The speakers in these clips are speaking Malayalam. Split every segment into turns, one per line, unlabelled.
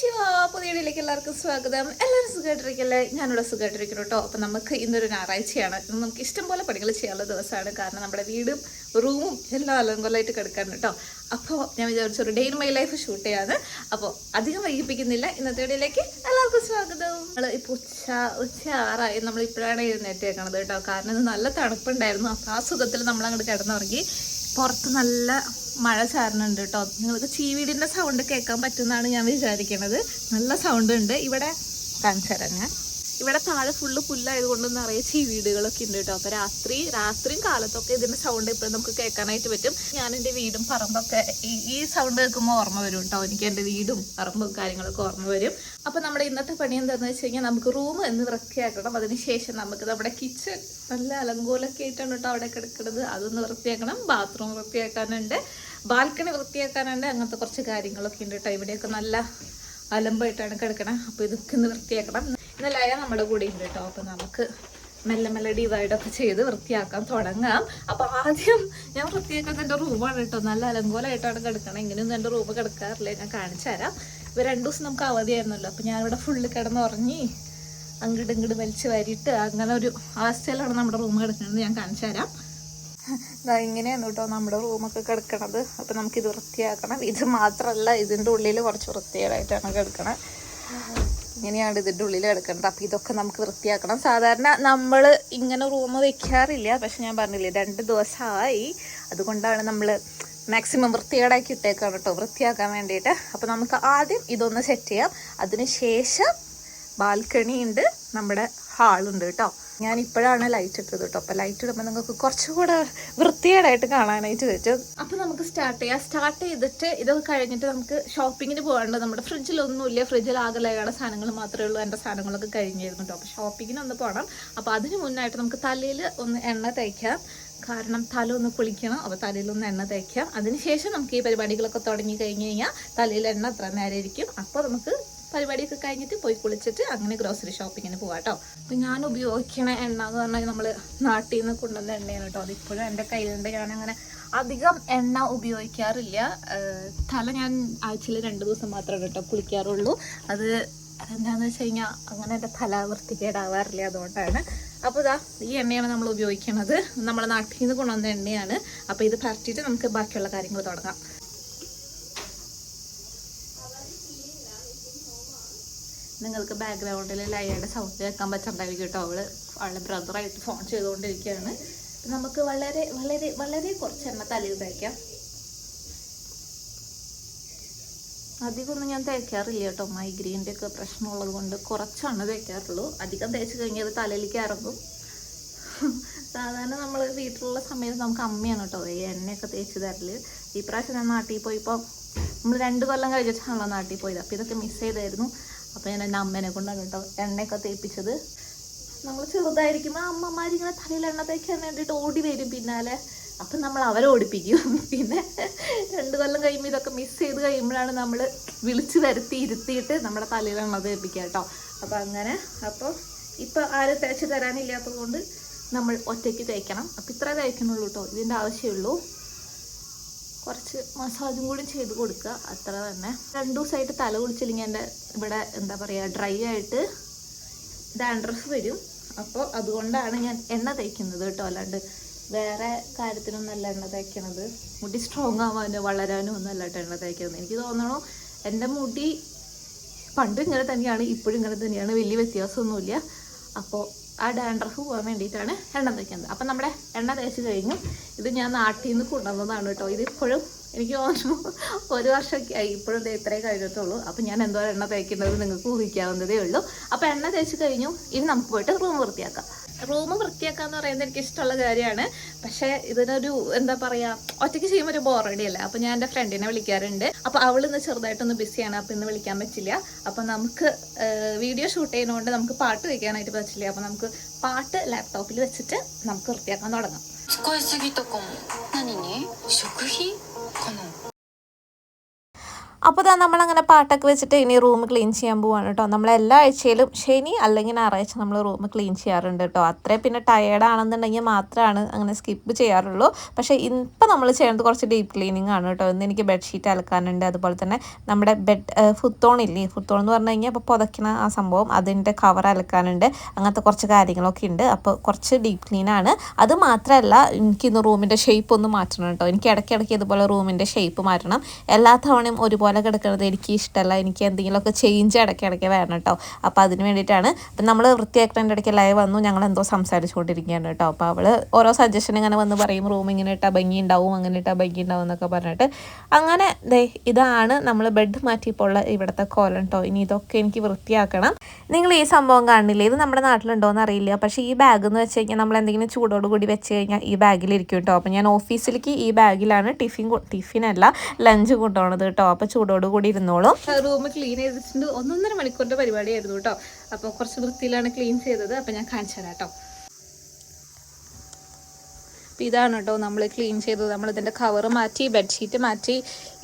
പുതിയ വീഡിയോയിലേക്ക് എല്ലാവർക്കും സ്വാഗതം. എല്ലാവരും സുഖമായിട്ടിരിക്കല്ലേ? ഞാനിവിടെ സുഖമായിട്ടിരിക്കുന്നു കേട്ടോ. അപ്പം നമുക്ക് ഇന്നൊരു ഞായറാഴ്ചയാണ്. നമുക്ക് ഇഷ്ടം പോലെ പണികൾ ചെയ്യാനുള്ള ദിവസമാണ്. കാരണം നമ്മുടെ വീടും റൂമും എല്ലാം അലങ്കോലായിട്ട് കിടക്കാണ് കേട്ടോ. അപ്പോൾ ഞാൻ വിചാരിച്ചൊരു day in my life shoot ചെയ്യാണ് അപ്പോൾ അധികം വൈകിപ്പിക്കുന്നില്ല. ഇന്നത്തെ വീഡിയോയിലേക്ക് എല്ലാവർക്കും സ്വാഗതം. നമ്മൾ ഇപ്പോൾ ഉച്ച ഉച്ച ആറായി. നമ്മൾ ഇപ്പോഴാണ് എഴുന്നേറ്റേക്കണത് കേട്ടോ. കാരണം ഇത് നല്ല തണുപ്പുണ്ടായിരുന്നു. അപ്പോൾ ആ സുഖത്തിൽ നമ്മളങ്ങോട്ട് കിടന്നുറങ്ങി. പുറത്ത് നല്ല മഴ ചാരുന്നുണ്ട് കേട്ടോ നിങ്ങൾക്ക് ചീവീടിന്റെ സൗണ്ട് കേൾക്കാൻ പറ്റുമെന്നാണ് ഞാൻ വിചാരിക്കുന്നത് നല്ല സൗണ്ട് ഉണ്ട്. ഇവിടെ കാണിച്ചു തരാം ഞാൻ. ഇവിടെ താഴെ ഫുള്ള് പുല്ലായതുകൊണ്ട് നിറയെ ചീവീടുകളൊക്കെ ഉണ്ട് കേട്ടോ. അപ്പൊ രാത്രി രാത്രിയും കാലത്തൊക്കെ ഇതിന്റെ സൗണ്ട് ഇപ്പോഴും നമുക്ക് കേൾക്കാനായിട്ട് പറ്റും. ഞാൻ എന്റെ വീടും പറമ്പൊക്കെ ഈ ഈ സൗണ്ട് കേൾക്കുമ്പോൾ ഓർമ്മ വരും കേട്ടോ. എനിക്ക് എന്റെ വീടും പറമ്പും കാര്യങ്ങളൊക്കെ ഓർമ്മ വരും. അപ്പൊ നമ്മുടെ ഇന്നത്തെ പണി എന്താണെന്ന് വെച്ച് കഴിഞ്ഞാൽ നമുക്ക് റൂം എന്ന് വൃത്തിയാക്കണം. അതിനുശേഷം നമുക്ക് നമ്മുടെ കിച്ചൺ നല്ല അലങ്കോലൊക്കെ ആയിട്ടാണ് കേട്ടോ അവിടെ കിടക്കുന്നത്. അതൊന്ന് വൃത്തിയാക്കണം. ബാത്റൂം വൃത്തിയാക്കാനുണ്ട്. ബാൽക്കണി വൃത്തിയാക്കാനുണ്ട്. അങ്ങനത്തെ കുറച്ച് കാര്യങ്ങളൊക്കെ ഉണ്ട് കേട്ടോ. ഇവിടെയൊക്കെ നല്ല അലമ്പായിട്ടാണ് കിടക്കണം. അപ്പൊ ഇതൊക്കെ ഒന്ന് വൃത്തിയാക്കണം. ഇന്ന് ലയ നമ്മുടെ കൂടെ ഉണ്ട് കേട്ടോ. അപ്പോൾ നമുക്ക് മെല്ലെ മെല്ലെ ഡിവൈഡൊക്കെ ചെയ്ത് വൃത്തിയാക്കാൻ തുടങ്ങാം. അപ്പോൾ ആദ്യം ഞാൻ വൃത്തിയാക്കുന്നത് എന്റെ റൂമാണ് കേട്ടോ. നല്ല അലങ്കോലമായിട്ടാണ് കിടക്കണം. ഇങ്ങനെയൊന്നും എന്റെ റൂം കിടക്കാറില്ല? ഞാൻ കാണിച്ചു തരാം. ഇവ രണ്ടു ദിവസം നമുക്ക് അവധിയായിരുന്നല്ലോ. അപ്പോൾ ഞാനിവിടെ ഫുള്ള് കിടന്നുറങ്ങി അങ്ങോട്ട് ഇങ്ങോട്ട് വലിച്ചു വരിയിട്ട് അങ്ങനെ ഒരു അവസ്ഥയിലാണ് നമ്മുടെ റൂം കിടക്കുന്നത് ഞാൻ കാണിച്ചു തരാം. ഇങ്ങനെയാണ് കേട്ടോ നമ്മുടെ റൂമൊക്കെ കിടക്കണത്. അപ്പം നമുക്കിത് വൃത്തിയാക്കണം. ഇത് മാത്രമല്ല ഇതിന്റെ ഉള്ളിൽ കുറച്ച് വൃത്തികേടായിട്ടാണ് കിടക്കണത് ഇങ്ങനെയാണ് ഇതിന്റെ ഉള്ളിൽ കിടക്കുന്നത് അപ്പം ഇതൊക്കെ നമുക്ക് വൃത്തിയാക്കണം. സാധാരണ നമ്മൾ ഇങ്ങനെ റൂം വെക്കാറില്ല. പക്ഷെ ഞാൻ പറഞ്ഞില്ലേ രണ്ട് ദിവസമായി അതുകൊണ്ടാണ് നമ്മൾ മാക്സിമം വൃത്തികേടാക്കി ഇട്ടേക്കാണ് കേട്ടോ വൃത്തിയാക്കാൻ വേണ്ടിയിട്ട്. അപ്പോൾ നമുക്ക് ആദ്യം ഇതൊന്ന് സെറ്റ് ചെയ്യാം. അതിനുശേഷം ബാൽക്കണി ഉണ്ട് നമ്മുടെ ഹാളുണ്ട് കേട്ടോ ഞാൻ ഇപ്പോഴാണ് ലൈറ്റ് ഇട്ടത് കേട്ടോ അപ്പോൾ ലൈറ്റ് ഇടുമ്പോൾ നിങ്ങൾക്ക് കുറച്ചുകൂടെ വൃത്തികേടായിട്ട് കാണാനായിട്ട് പറ്റും അപ്പോൾ നമുക്ക് സ്റ്റാർട്ട് ചെയ്യാം. സ്റ്റാർട്ട് ചെയ്തിട്ട് ഇതൊക്കെ കഴിഞ്ഞിട്ട് നമുക്ക് ഷോപ്പിങ്ങിന് പോകാണ്ട് നമ്മുടെ ഫ്രിഡ്ജിലൊന്നുമില്ല ഫ്രിഡ്ജിൽ ആകെ സാധനങ്ങൾ മാത്രമേ ഉള്ളൂ. എന്റെ സാധനങ്ങളൊക്കെ കഴിഞ്ഞിരുന്നു കേട്ടോ അപ്പോൾ ഷോപ്പിങ്ങിന് ഒന്ന് പോകണം അപ്പോൾ അതിന് മുന്നായിട്ട് നമുക്ക് തലയിൽ ഒന്ന് എണ്ണ തേക്കാം. കാരണം തല ഒന്ന് കുളിക്കണം. തലയിൽ ഒന്ന് എണ്ണ തേക്കാം. അതിനുശേഷം നമുക്ക് ഈ പരിപാടികളൊക്കെ തുടങ്ങി കഴിഞ്ഞു കഴിഞ്ഞാൽ തലയിൽ എണ്ണ അത്ര നേരം ഇരിക്കും അപ്പോൾ നമുക്ക് പരിപാടിയൊക്കെ കഴിഞ്ഞിട്ട് പോയി കുളിച്ചിട്ട് അങ്ങനെ ഗ്രോസറി ഷോപ്പിങ്ങിന് പോവാം കേട്ടോ അപ്പം ഞാൻ ഉപയോഗിക്കണ എണ്ണ എന്ന് പറഞ്ഞാൽ നമ്മൾ നാട്ടിൽ നിന്ന് കൊണ്ടുവന്ന എണ്ണയാണ് കേട്ടോ അതിപ്പോഴും എന്റെ കയ്യിലുണ്ട്. ഞാനങ്ങനെ അധികം എണ്ണ ഉപയോഗിക്കാറില്ല. തല ഞാൻ ആഴ്ചയിൽ രണ്ട് ദിവസം മാത്രമേ കേട്ടോ കുളിക്കാറുള്ളൂ. അത് അതെന്താണെന്ന് വെച്ച് കഴിഞ്ഞാൽ അങ്ങനെ എന്റെ തല വൃത്തികേടാവാറില്ല അതുകൊണ്ടാണ്. അപ്പോൾ ഇതാ ഈ എണ്ണയാണ് നമ്മൾ ഉപയോഗിക്കുന്നത് നമ്മുടെ നാട്ടിൽ നിന്ന് കൊണ്ടുവന്ന എണ്ണയാണ്. അപ്പോൾ ഇത് പരട്ടിയിട്ട് നമുക്ക് ബാക്കിയുള്ള കാര്യങ്ങൾ തുടങ്ങാം. നിങ്ങൾക്ക് ബാക്ക്ഗ്രൗണ്ടിൽ ലയയുടെ സൗണ്ട് കേൾക്കാൻ പറ്റുന്നുണ്ടായിരിക്കും കേട്ടോ. അവൾ അവളുടെ ബ്രദറായിട്ട് ഫോൺ ചെയ്തുകൊണ്ടിരിക്കുകയാണ്. നമുക്ക് വളരെ വളരെ വളരെ കുറച്ച് എണ്ണ തലയിൽ തയ്ക്കാം അധികമൊന്നും ഞാൻ തേക്കാറില്ല കേട്ടോ. മൈഗ്രെയിന്റെ ഒക്കെ പ്രശ്നമുള്ളത് കൊണ്ട് കുറച്ചാണ് തേക്കാറുള്ളൂ. അധികം തേച്ച് കഴിഞ്ഞാൽ തലയിലേക്ക് ഇറങ്ങും. സാധാരണ നമ്മൾ വീട്ടിലുള്ള സമയത്ത് നമുക്ക് അമ്മയാണ് കേട്ടോ. ഈ എണ്ണയൊക്കെ തേച്ച് തരൽ. ഈ പ്രാവശ്യം ഞാൻ നാട്ടിൽ പോയിപ്പോൾ നമ്മൾ രണ്ട് കൊല്ലം കഴിഞ്ഞിട്ടാണല്ലോ നാട്ടിൽ പോയത്. അപ്പോൾ ഇതൊക്കെ മിസ് ചെയ്തായിരുന്നു. അപ്പോൾ ഞാൻ എന്റെ അമ്മേനെ കൊണ്ടാണ് കേട്ടോ. എണ്ണയൊക്കെ തേപ്പിച്ചത്. നമ്മൾ ചെറുതായിരിക്കുമ്പോൾ അമ്മമാരിങ്ങനെ തലയിൽ എണ്ണ തേക്കാൻ വേണ്ടിയിട്ട് ഓടി വരും പിന്നാലെ. അപ്പം നമ്മൾ അവരെ ഓടിപ്പിക്കും. പിന്നെ രണ്ട് കൊല്ലം കഴിയുമ്പോൾ ഇതൊക്കെ മിസ് ചെയ്ത് കഴിയുമ്പോഴാണ് നമ്മൾ വിളിച്ചു വരുത്തി ഇരുത്തിയിട്ട് നമ്മുടെ തലയിൽ എണ്ണ തേപ്പിക്കുക കേട്ടോ. അപ്പം അങ്ങനെ അപ്പോൾ ഇപ്പോൾ ആരും തേച്ച് തരാനില്ലാത്തത് കൊണ്ട് നമ്മൾ ഒറ്റയ്ക്ക് തേക്കണം. അപ്പം ഇത്ര തേക്കണുള്ളൂ കേട്ടോ. ഇതിന്റെ ആവശ്യമുള്ളൂ കുറച്ച് മസാജും കൂടി ചെയ്ത് കൊടുക്കുക. അത്ര തന്നെ. രണ്ടു ദിവസമായിട്ട് തല കുളിച്ചില്ലെങ്കിൽ എന്റെ ഇവിടെ എന്താ പറയുക ഡ്രൈ ആയിട്ട് ഡാൻഡ്രഫ് വരും. അപ്പോൾ അതുകൊണ്ടാണ് ഞാൻ എണ്ണ തേക്കുന്നത് കേട്ടോ. അല്ലാണ്ട് വേറെ കാര്യത്തിനൊന്നല്ല എണ്ണ തേക്കണത്. മുടി സ്ട്രോങ് ആവാനോ വളരാനോ ഒന്നല്ല കേട്ടോ എണ്ണ തേക്കുന്നത് എനിക്ക് തോന്നണു എന്റെ മുടി പണ്ട് ഇങ്ങനെ തന്നെയാണ് ഇപ്പോഴും ഇങ്ങനെ തന്നെയാണ്. വലിയ വ്യത്യാസമൊന്നുമില്ല. അപ്പോൾ ആ ഡാൻഡ്രഫ് പോകാൻ വേണ്ടിയിട്ടാണ് എണ്ണ തേക്കുന്നത്. അപ്പം നമ്മുടെ എണ്ണ തേച്ച് കഴിഞ്ഞു. ഇത് ഞാൻ നാട്ടിൽ നിന്ന് കൊണ്ടുവന്നതാണ് കേട്ടോ. ഇത് ഇപ്പോഴും എനിക്ക് തോന്നുന്നു ഒരു വർഷമൊക്കെ ആയി ഇപ്പോഴും ഇത്രേ കഴിഞ്ഞിട്ടുള്ളൂ. അപ്പം ഞാൻ എന്തോ എണ്ണ തേക്കുന്നത് നിങ്ങൾക്ക് ഊഹിക്കാവുന്നതേ ഉള്ളൂ. അപ്പം എണ്ണ തേച്ച് കഴിഞ്ഞു. ഇനി നമുക്ക് പോയിട്ട് റൂം വൃത്തിയാക്കാം. റൂം വൃത്തിയാക്കാന്ന് പറയുന്നത് എനിക്ക് ഇഷ്ടമുള്ള കാര്യമാണ്. പക്ഷേ ഇതിനൊരു എന്താ പറയുക ഒറ്റയ്ക്ക് ചെയ്യുമ്പോൾ ഒരു ബോറടി അല്ല അപ്പോൾ ഞാൻ എന്റെ ഫ്രണ്ടിനെ വിളിക്കാറുണ്ട്. അപ്പോൾ അവൾ ഇന്ന് ചെറുതായിട്ടൊന്ന് ബിസിയാണ് അപ്പോൾ ഇന്ന് വിളിക്കാൻ പറ്റില്ല. അപ്പോൾ നമുക്ക് വീഡിയോ ഷൂട്ട് ചെയ്യുന്നതുകൊണ്ട് നമുക്ക് പാട്ട് വയ്ക്കാനായിട്ട് പറ്റില്ല. അപ്പോൾ നമുക്ക് പാട്ട് ലാപ്ടോപ്പിൽ വെച്ചിട്ട് നമുക്ക് വൃത്തിയാക്കാൻ തുടങ്ങാം. അപ്പോൾ ഇതാ നമ്മളങ്ങനെ പാട്ടൊക്കെ വെച്ചിട്ട് ഇനി റൂം ക്ലീൻ ചെയ്യാൻ പോവാണ് കേട്ടോ. നമ്മൾ എല്ലാ ആഴ്ചയിലും ശനി അല്ലെങ്കിൽ ഞായറാഴ്ച നമ്മൾ റൂം ക്ലീൻ ചെയ്യാറുണ്ട് കേട്ടോ. അത്രേ പിന്നെ ടയേർഡാണെന്നുണ്ടെങ്കിൽ മാത്രമാണ് അങ്ങനെ സ്കിപ്പ് ചെയ്യാറുള്ളൂ. പക്ഷേ ഇപ്പം നമ്മൾ ചെയ്യുന്നത് കുറച്ച് ഡീപ്പ് ക്ലീനിങ് ആണ് കേട്ടോ. ഇന്ന് എനിക്ക് ബെഡ്ഷീറ്റ് അലക്കാനുണ്ട്. അതുപോലെ തന്നെ നമ്മുടെ ബെഡ് ഫുത്തോൺ ഇല്ലേ? ഫുത്തോൺ എന്ന് പറഞ്ഞു കഴിഞ്ഞാൽ അപ്പോൾ പുതയ്ക്കുന്ന ആ സംഭവം അതിന്റെ കവർ അലക്കാനുണ്ട്. അങ്ങനത്തെ കുറച്ച് കാര്യങ്ങളൊക്കെ ഉണ്ട്. അപ്പോൾ കുറച്ച് ഡീപ്പ് ക്ലീനാണ് അത് മാത്രമല്ല എനിക്കിന്ന് റൂമിന്റെ ഷേപ്പ് ഒന്ന് മാറ്റണം കേട്ടോ. എനിക്ക് ഇടയ്ക്കിടയ്ക്ക് ഇതുപോലെ റൂമിന്റെ ഷേപ്പ് മാറ്റണം. എല്ലാ തവണയും ഒരുപോലെ കിടക്കുന്നത് എനിക്ക് ഇഷ്ടമല്ല എനിക്ക് എന്തെങ്കിലുമൊക്കെ ചേഞ്ച് ഇടയ്ക്ക് ഇടയ്ക്ക് വേണം കേട്ടോ അപ്പോൾ അതിന് വേണ്ടിയിട്ടാണ് അപ്പം നമ്മൾ വൃത്തിയാക്കേണ്ട ഇടയ്ക്ക് ലൈവ് വന്നു. ഞങ്ങൾ എന്തോ സംസാരിച്ചുകൊണ്ടിരിക്കുകയാണ് കേട്ടോ അപ്പോൾ അവൾ ഓരോ സജഷൻ ഇങ്ങനെ വന്ന് പറയും. റൂം ഇങ്ങനെ ഇട്ടാൽ ഭംഗി ഉണ്ടാവും അങ്ങനെ ഇട്ടാൽ ഭംഗി ഉണ്ടാവും എന്നൊക്കെ പറഞ്ഞിട്ട് അങ്ങനെ ദേ ഇതാണ് നമ്മൾ ബെഡ് മാറ്റിയപ്പോൾ ഉള്ള ഇവിടുത്തെ കോലം കേട്ടോ ഇനി ഇതൊക്കെ എനിക്ക് വൃത്തിയാക്കണം. നിങ്ങൾ ഈ സംഭവം കാണില്ലേ? ഇത് നമ്മുടെ നാട്ടിലുണ്ടോ എന്ന് അറിയില്ല. പക്ഷേ ഈ ബാഗ് എന്ന് വെച്ച് കഴിഞ്ഞാൽ നമ്മൾ എന്തെങ്കിലും ചൂടോട് കൂടി വെച്ച് കഴിഞ്ഞാൽ ഈ ബാഗിലിരിക്കും കേട്ടോ അപ്പോൾ ഞാൻ ഓഫീസിലേക്ക് ഈ ബാഗിലാണ് ടിഫിൻ ടിഫിനല്ല ലഞ്ച് കൊണ്ടുപോകണത് കേട്ടോ അപ്പോൾ ചൂടോട് കൂടി ഇരുന്നോളും. റൂം ക്ലീൻ ചെയ്തിട്ടുണ്ട്. ഒന്നൊന്നര മണിക്കൂറിന്റെ പരിപാടിയായിരുന്നു കേട്ടോ. അപ്പോൾ കുറച്ച് വൃത്തിയിലാണ് ക്ലീൻ ചെയ്തത്. അപ്പോൾ ഞാൻ കാണിച്ചു തരാം കേട്ടോ. ഇതാണ് കേട്ടോ നമ്മൾ ക്ലീൻ ചെയ്തത്. നമ്മൾ ഇതിന്റെ കവർ മാറ്റി ബെഡ്ഷീറ്റ് മാറ്റി.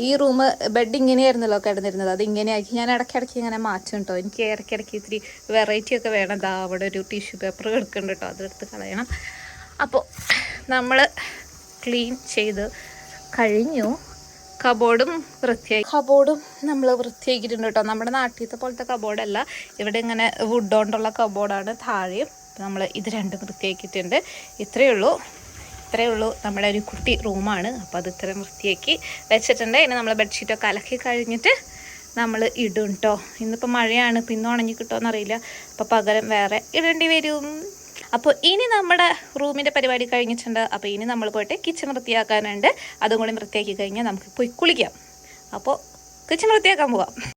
ഈ റൂം ബെഡ് ഇങ്ങനെയായിരുന്നല്ലോ കിടന്നിരുന്നത്. അത് ഇങ്ങനെയാക്കി ഞാൻ ഇടയ്ക്കിടയ്ക്ക് ഇങ്ങനെ മാറ്റും കേട്ടോ. എനിക്ക് ഇടയ്ക്കിടയ്ക്ക് ഇത്തിരി വെറൈറ്റി ഒക്കെ വേണം. ദാ അവിടെ ഒരു ടിഷ്യൂ പേപ്പർ കിടക്കുന്നുണ്ട് കേട്ടോ. അതെടുത്ത് കളയണം. അപ്പോൾ നമ്മൾ ക്ലീൻ ചെയ്ത് കഴിഞ്ഞു. കബോർഡും വൃത്തിയായി കബോർഡും നമ്മൾ വൃത്തിയാക്കിയിട്ടുണ്ട് കേട്ടോ. നമ്മുടെ നാട്ടിലത്തെ പോലത്തെ കബോർഡല്ല ഇവിടെ ഇങ്ങനെ വുഡ് കൊണ്ടുള്ള കബോർഡാണ് താഴെയും നമ്മൾ ഇത് രണ്ടും വൃത്തിയാക്കിയിട്ടുണ്ട്. ഇത്രയേ ഉള്ളൂ. ഇത്രയേ ഉള്ളൂ നമ്മുടെ ഒരു കുട്ടി റൂമാണ് അപ്പോൾ അത് ഇത്രയും വൃത്തിയാക്കി വെച്ചിട്ടുണ്ട്. ഇനി നമ്മൾ ബെഡ്ഷീറ്റൊക്കെ അലക്കി കഴിഞ്ഞിട്ട് നമ്മൾ ഇടും കേട്ടോ ഇന്നിപ്പോൾ മഴയാണ്. പിന്നെ ഉണങ്ങി കിട്ടുമോ എന്നറിയില്ല അപ്പോൾ പകരം വേറെ ഇടേണ്ടി വരും. അപ്പോൾ ഇനി നമ്മുടെ റൂമിന്റെ പരിപാടി കഴിഞ്ഞിട്ടുണ്ട്. അപ്പോൾ ഇനി നമ്മൾ പോയിട്ട് കിച്ചൺ വൃത്തിയാക്കാനുണ്ട്. അതും കൂടി വൃത്തിയാക്കി കഴിഞ്ഞാൽ നമുക്ക് പോയി കുളിക്കാം. അപ്പോൾ കിച്ചൺ വൃത്തിയാക്കാൻ പോവാം.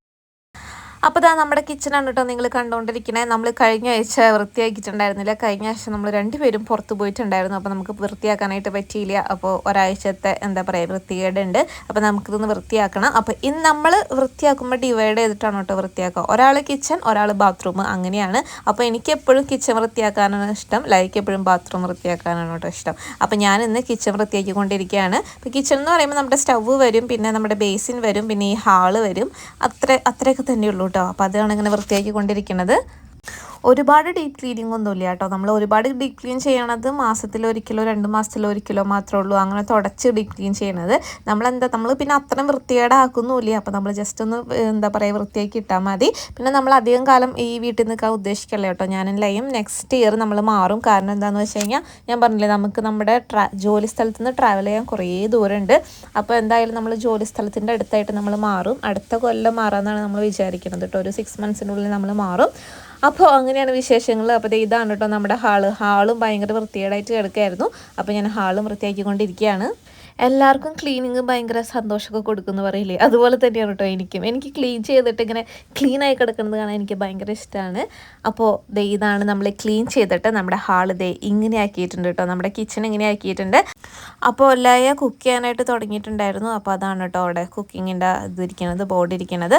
അപ്പോൾ ഇതാ നമ്മുടെ കിച്ചണാണ് കേട്ടോ നിങ്ങൾ കണ്ടുകൊണ്ടിരിക്കണേ നമ്മൾ കഴിഞ്ഞ ആഴ്ച വൃത്തിയാക്കിയിട്ടുണ്ടായിരുന്നില്ല. കഴിഞ്ഞ ആഴ്ച നമ്മൾ രണ്ടുപേരും പുറത്ത് പോയിട്ടുണ്ടായിരുന്നു. അപ്പോൾ നമുക്ക് വൃത്തിയാക്കാനായിട്ട് പറ്റിയില്ല. അപ്പോൾ ഒരാഴ്ചത്തെ എന്താ പറയുക വൃത്തികേടുണ്ട്. അപ്പോൾ നമുക്കിതൊന്ന് വൃത്തിയാക്കണം. അപ്പോൾ ഇന്ന് നമ്മൾ വൃത്തിയാക്കുമ്പോൾ ഡിവൈഡ് ചെയ്തിട്ടാണ് കേട്ടോ വൃത്തിയാക്കുക. ഒരാൾ കിച്ചൺ ഒരാൾ ബാത്റൂം അങ്ങനെയാണ്. അപ്പോൾ എനിക്ക് എപ്പോഴും കിച്ചൺ വൃത്തിയാക്കാനാണ് ഇഷ്ടം. ലൈക്ക് എപ്പോഴും ബാത്റൂം വൃത്തിയാക്കാനാണ് കേട്ടോ ഇഷ്ടം. അപ്പോൾ ഞാൻ ഇന്ന് കിച്ചൺ വൃത്തിയാക്കിക്കൊണ്ടിരിക്കുകയാണ്. അപ്പോൾ കിച്ചൺ എന്ന് പറയുമ്പോൾ നമ്മുടെ സ്റ്റവ് വരും പിന്നെ നമ്മുടെ ബേസിൻ വരും പിന്നെ ഈ ഹാൾ വരും. അത്ര അത്രയൊക്കെ തന്നെയുള്ളൂ കേട്ടോ. അപ്പോൾ അതാണ് ഇങ്ങനെ വൃത്തിയാക്കിക്കൊണ്ടിരിക്കുന്നത് ഒരുപാട് ഡീപ്പ് ക്ലീനിങ് ഒന്നുമില്ല കേട്ടോ. നമ്മൾ ഒരുപാട് ഡീപ്പ് ക്ലീൻ ചെയ്യണത് മാസത്തിൽ ഒരിക്കലോ രണ്ട് മാസത്തിൽ ഒരിക്കലോ മാത്രമേ ഉള്ളൂ. അങ്ങനെ തുടച്ച് ഡീപ്പ് ക്ലീൻ ചെയ്യണത്. നമ്മളെന്താ നമ്മൾ പിന്നെ അത്രയും വൃത്തികേടാക്കുന്നുമില്ല. അപ്പോൾ നമ്മൾ ജസ്റ്റ് ഒന്ന് എന്താ പറയുക വൃത്തിയാക്കി ഇട്ടാൽ മതി. പിന്നെ നമ്മൾ അധികം കാലം ഈ വീട്ടിൽ നിൽക്കാൻ ഉദ്ദേശിക്കല്ല കേട്ടോ. ഞാനെല്ലാം നെക്സ്റ്റ് ഇയർ നമ്മൾ മാറും. കാരണം എന്താണെന്ന് വെച്ച് കഴിഞ്ഞാൽ ഞാൻ പറഞ്ഞില്ലേ നമുക്ക് നമ്മുടെ ട്രാ ജോലി സ്ഥലത്ത് നിന്ന് ട്രാവൽ ചെയ്യാൻ കുറേ ദൂരമുണ്ട്. അപ്പോൾ എന്തായാലും നമ്മൾ ജോലി സ്ഥലത്തിന്റെ അടുത്തായിട്ട് നമ്മൾ മാറും. അടുത്ത കൊല്ലം മാറാമെന്നാണ് നമ്മൾ വിചാരിക്കുന്നത് കേട്ടോ. ഒരു സിക്സ് മന്ത്സിനുള്ളിൽ നമ്മൾ മാറും. അപ്പോൾ അങ്ങനെയാണ് വിശേഷങ്ങൾ അപ്പോൾ ഇതാണ് കേട്ടോ നമ്മുടെ ഹാൾ. ഹാളും ഭയങ്കര വൃത്തികേടായിട്ട് കിടക്കുകയായിരുന്നു അപ്പോൾ ഞാൻ ഹാളും വൃത്തിയാക്കിക്കൊണ്ടിരിക്കുകയാണ് എല്ലാവർക്കും ക്ലീനിങ് ഭയങ്കര സന്തോഷമൊക്കെ കൊടുക്കുമെന്ന് പറയില്ലേ? അതുപോലെ തന്നെയാണ് കേട്ടോ എനിക്കും. എനിക്ക് ക്ലീൻ ചെയ്തിട്ട് ഇങ്ങനെ ക്ലീൻ ആയി കിടക്കുന്നത് കാണാൻ എനിക്ക് ഭയങ്കര ഇഷ്ടമാണ് അപ്പോൾ ദേ ഇതാണ് നമ്മൾ ക്ലീൻ ചെയ്തിട്ട് നമ്മുടെ ഹാൾ ദേ ഇങ്ങനെ ആക്കിയിട്ടുണ്ട് കേട്ടോ നമ്മുടെ കിച്ചൺ ഇങ്ങനെ ആക്കിയിട്ടുണ്ട്. അപ്പോൾ എല്ലായ കുക്ക് ചെയ്യാനായിട്ട് തുടങ്ങിയിട്ടുണ്ടായിരുന്നു. അപ്പോൾ അതാണ് കേട്ടോ അവിടെ കുക്കിങ്ങിന്റെ ഇതിരിക്കുന്നത് ബോർഡ് ഇരിക്കുന്നത്.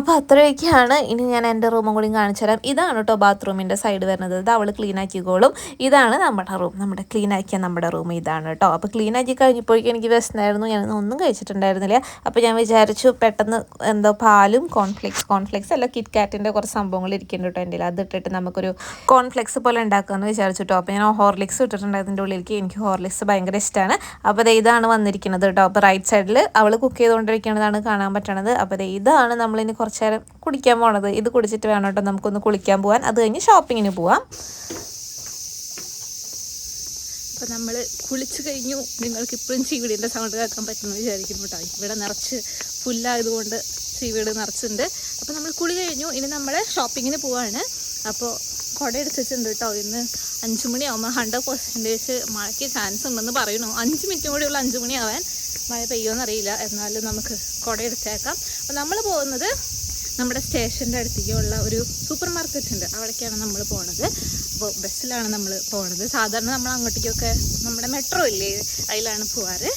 അപ്പോൾ അത്രയൊക്കെയാണ്. ഇനി ഞാൻ എന്റെ റൂമും കൂടി കാണിച്ചു തരാം. ഇതാണ് കേട്ടോ ബാത്റൂമിന്റെ സൈഡ് വരുന്നത്. ഇത് അവൾ ക്ലീൻ ആക്കിക്കോളും. ഇതാണ് നമ്മുടെ റൂം നമ്മുടെ ക്ലീൻ ആക്കിയ നമ്മുടെ റൂം ഇതാണ് കേട്ടോ അപ്പോൾ ക്ലീൻ ആക്കി കഴിഞ്ഞപ്പോഴേക്കും എനിക്ക് വിശന്നായിരുന്നു. ഞാൻ ഒന്നും കഴിച്ചിട്ടുണ്ടായിരുന്നില്ല. അപ്പോൾ ഞാൻ വിചാരിച്ചു പെട്ടെന്ന് എന്തോ പാലും കോൺഫ്ലെക്സ് കോൺഫ്ലെക്സ് അല്ല കിറ്റ് കാറ്റിന്റെ കുറച്ച് സംഭവങ്ങൾ ഇരിക്കുന്നുണ്ട് കേട്ടോ എന്റെ അത് ഇട്ടിട്ട് നമുക്കൊരു കോൺഫ്ലെക്സ് പോലെ ഉണ്ടാക്കാമെന്ന് വിചാരിച്ചു കേട്ടോ അപ്പോൾ ഞാൻ ഹോർലിക്സ് ഇട്ടിട്ടുണ്ട് അതിന്റെ ഉള്ളിലേക്ക്. എനിക്ക് ഹോർലിക്സ് ഭയങ്കര ഇഷ്ടമാണ് അപ്പോൾ അത് ഇതാണ് വന്നിരിക്കുന്നത് കേട്ടോ അപ്പോൾ റൈറ്റ് സൈഡിൽ അവൾ കുക്ക് ചെയ്തുകൊണ്ടിരിക്കുന്നതാണ് കാണാൻ പറ്റണത്. അപ്പോൾ അത് ഇതാണ് നമ്മളിനി കുറച്ച് നേരം കുടിക്കാൻ പോണത്. ഇത് കുടിച്ചിട്ട് വേണം കേട്ടോ നമുക്കൊന്ന് കുളിക്കാൻ പോകാൻ അത് കഴിഞ്ഞ് ഷോപ്പിങ്ങിന് പോവാം. അപ്പോൾ നമ്മൾ കുളിച്ച് കഴിഞ്ഞു. നിങ്ങൾക്ക് ഇപ്പോഴും ചീവിടിന്റെ സൗണ്ട് കേൾക്കാൻ പറ്റുമെന്ന് വിചാരിക്കുന്നു കേട്ടോ. ഇവിടെ നിറച്ച് പുല്ലായതുകൊണ്ട് ചീവീട് നിറച്ചുണ്ട് അപ്പോൾ നമ്മൾ കുളി കഴിഞ്ഞു. ഇനി നമ്മൾ ഷോപ്പിങ്ങിന് പോവാണ്. അപ്പോൾ കുട എടുത്തിട്ടുണ്ട് കേട്ടോ. ഇന്ന് അഞ്ച് മണിയാവുമ്പോൾ ഹൺഡ്രഡ് പെർസെന്റേജ് മഴയ്ക്ക് ചാൻസ് ഉണ്ടെന്ന് പറയുന്നു. അഞ്ച് മിനിറ്റും കൂടിയുള്ള അഞ്ച് മണിയാവാൻ മഴ പെയ്യുമെന്നറിയില്ല എന്നാലും നമുക്ക് കുട എടുത്തേക്കാം. അപ്പോൾ നമ്മൾ പോകുന്നത് നമ്മുടെ സ്റ്റേഷന്റെ അടുത്തേക്കുള്ള ഒരു സൂപ്പർ മാർക്കറ്റ് ഉണ്ട് അവിടേക്കാണ് നമ്മൾ പോണത്. അപ്പോൾ ബസ്സിലാണ് നമ്മൾ പോണത്. സാധാരണ നമ്മൾ അങ്ങോട്ടേക്കൊക്കെ നമ്മുടെ മെട്രോ ഇല്ലേ? അതിലാണ് പോവാറ്.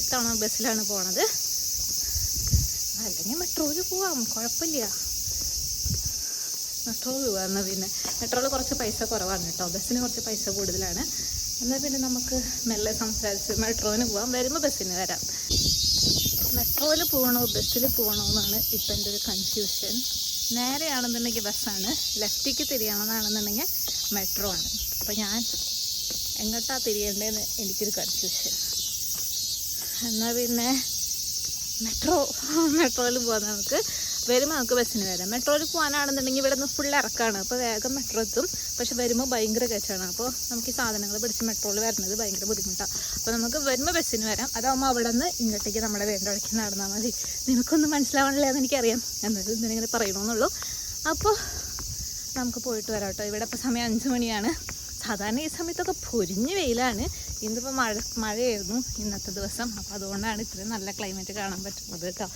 ഇത്തവണ ബസ്സിലാണ് പോണത്? അല്ലെങ്കിൽ മെട്രോയിൽ പോവാം. കുഴപ്പമില്ല മെട്രോയിൽ പോവാന്ന് പിന്നെ. മെട്രോയിൽ കുറച്ച് പൈസ കുറവാണ് കേട്ടോ. ബസ്സിന് കുറച്ച് പൈസ കൂടുതലാണ്. എന്നാൽ പിന്നെ നമുക്ക് മെല്ലെ സംസാരിച്ച് മെട്രോന് പോവാം. വരുമ്പോൾ ബസ്സിന് വരാം.
മെട്രോയിൽ പോകണോ ബസ്സിൽ പോകണോ എന്നാണ് ഇപ്പം എന്റെ ഒരു കൺഫ്യൂഷൻ നേരെയാണെന്നുണ്ടെങ്കിൽ ബസ്സാണ് ലെഫ്റ്റിക്ക് തിരിയണമെന്നാണെന്നുണ്ടെങ്കിൽ മെട്രോ ആണ്. അപ്പം ഞാൻ എങ്ങോട്ടാണ് തിരിയേണ്ടതെന്ന് എനിക്കൊരു കൺഫ്യൂഷൻ എന്നാൽ പിന്നെ മെട്രോ മെട്രോയിൽ പോകാം നമുക്ക്. വരുമ്പോൾ നമുക്ക് ബസ്സിന് വരാം. മെട്രോയിൽ പോകാനാണെന്നുണ്ടെങ്കിൽ ഇവിടെ നിന്ന് ഫുൾ ഇറക്കാണ്. അപ്പോൾ വേഗം മെട്രോ എത്തും. പക്ഷെ വരുമ്പോൾ ഭയങ്കര കച്ചാണ് അപ്പോൾ നമുക്ക് ഈ സാധനങ്ങൾ പിടിച്ച് മെട്രോയിൽ വരുന്നത് ഭയങ്കര ബുദ്ധിമുട്ടാണ് അപ്പോൾ നമുക്ക് വരുമ്പോൾ ബസ്സിന് വരാം. അതാകുമ്പോൾ അവിടെ നിന്ന് ഇങ്ങോട്ടേക്ക് നമ്മുടെ വേണ്ട വഴിക്ക് നടന്നാൽ മതി. നിനക്കൊന്നും മനസ്സിലാവണില്ല എന്ന് എനിക്കറിയാം. എന്നാലും ഇന്നിങ്ങനെ പറയണമെന്നുള്ളൂ അപ്പോൾ നമുക്ക് പോയിട്ട് വരാം കേട്ടോ. ഇവിടെ ഇപ്പോൾ സമയം അഞ്ച് മണിയാണ്. സാധാരണ ഈ സമയത്തൊക്കെ പൊരിഞ്ഞ് വെയിലാണ്. ഇന്നിപ്പോൾ മഴ മഴയായിരുന്നു ഇന്നത്തെ ദിവസം. അപ്പോൾ അതുകൊണ്ടാണ് ഇത്രയും നല്ല ക്ലൈമറ്റ് കാണാൻ പറ്റുന്നത് കേട്ടോ.